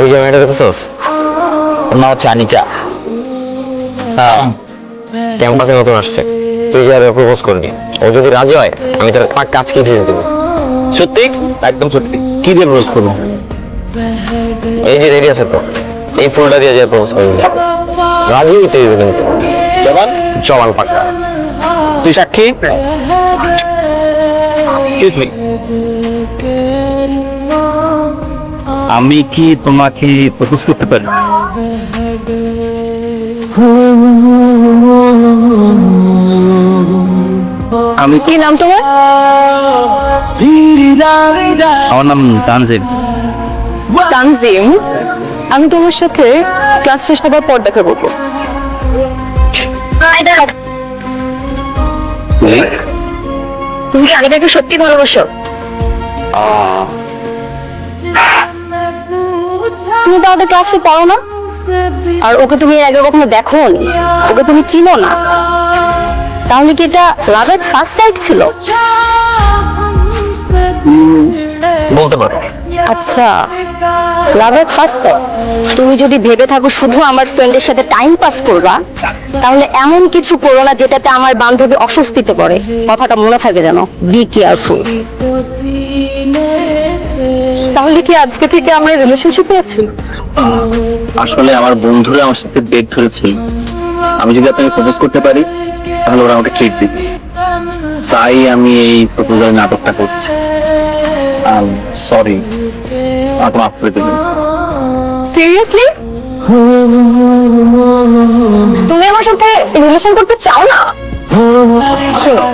ওই যে মেয়েটা দেখতেছস? ওর নাম হচ্ছে আনিকা। হ্যাঁ। ক্যাম্পাসে নতুন আসছে। তুই যে আর প্রপোজ করবি ও যদি রাজি হয় আমি তোর পাঁচ কাজ কি দিয়ে দেবো। সত্যি? একদম সত্যি। কি দিয়ে প্রপোজ করব? এই যে রেডি আছে তো এই ফুলটা দিয়ে যে প্রপোজ করবি। রাজি হইতে হইবে কিন্তু। জবান? জবান পাক্কা তুই সাক্ষী? এক্সকিউজ মি আমি কি তোমাকে প্রপোজ করতে পারি? আমি কি নাম তোমার? আমার নাম তানজিম। তানজিম আমি তোমার সাথে ক্লাস শেষ হবার পর দেখা করব। তুমি কি আনিকাকে সত্যি ভালোবাসো? তুমি তো আমাদের ক্লাসে পড়ো না। আর ওকে তুমি এর আগে কখনো দেখো ওকে তুমি চিনো না। তাহলে কি এটা লাভ এট ফার্স্ট সাইট ছিল? বলতে পারো। আচ্ছা লাভ এট ফার্স্ট সাইট তুমি যদি ভেবে থাকো শুধু আমার ফ্রেন্ডের সাথে টাইম পাস করবা তাহলে এমন কিছু করো না যেটাতে আমার বান্ধবী অস্বস্তিতে পড়ে। কথাটা মনে থাকে যেন বি কেয়ারফুল তাহলে কি আজকে থেকে আমরা রিলেশনশিপে আছি? আসলে আমার বন্ধুরা আমার সাথে ডেট ধরেছিল। আমি যদি আপনাকে প্রপোজ করতে পারি তাহলে ওরা আমাকে ট্রিট দিবে। তাই আমি এই প্রপোজাল নাটকটা করছি। সরি আমাকে মাফ করে দেবেন সিরিয়াসলি তুমি আমার সাথে রিলেশন করতে চাও না? শোনো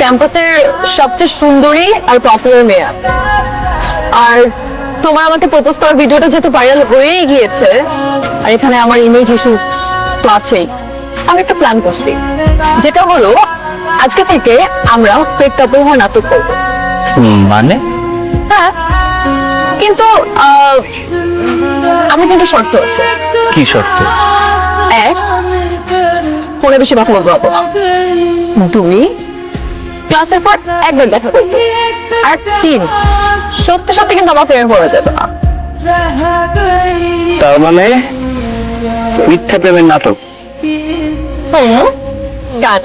ক্যাম্পাসের সবচেয়ে সুন্দরী আর পপুলার মেয়ে। আর তোমার আমাকে প্রপোজ করার ভিডিওটা যেহেতু ভাইরাল হয়েই গিয়েছে আর এখানে আমার ইমেজ ইস্যু তো আছেই আমি একটা প্ল্যান করছি। যেটা হলো আজকে থেকে আমরা ফেক কাপল হওয়ার নাটক করব। মানে? হ্যাঁ কিন্তু আমার কিন্তু শর্ত আছে। কি শর্ত? এক ফোনে বেশি কথা বলব না। দুই ক্লাসের পর একবার দেখা করব। আর তিন সত্যি সত্যি কিন্তু আমার প্রেমে পড়ে যাবে না। তার মানে মিথ্যা প্রেমের নাটক। হুম কেন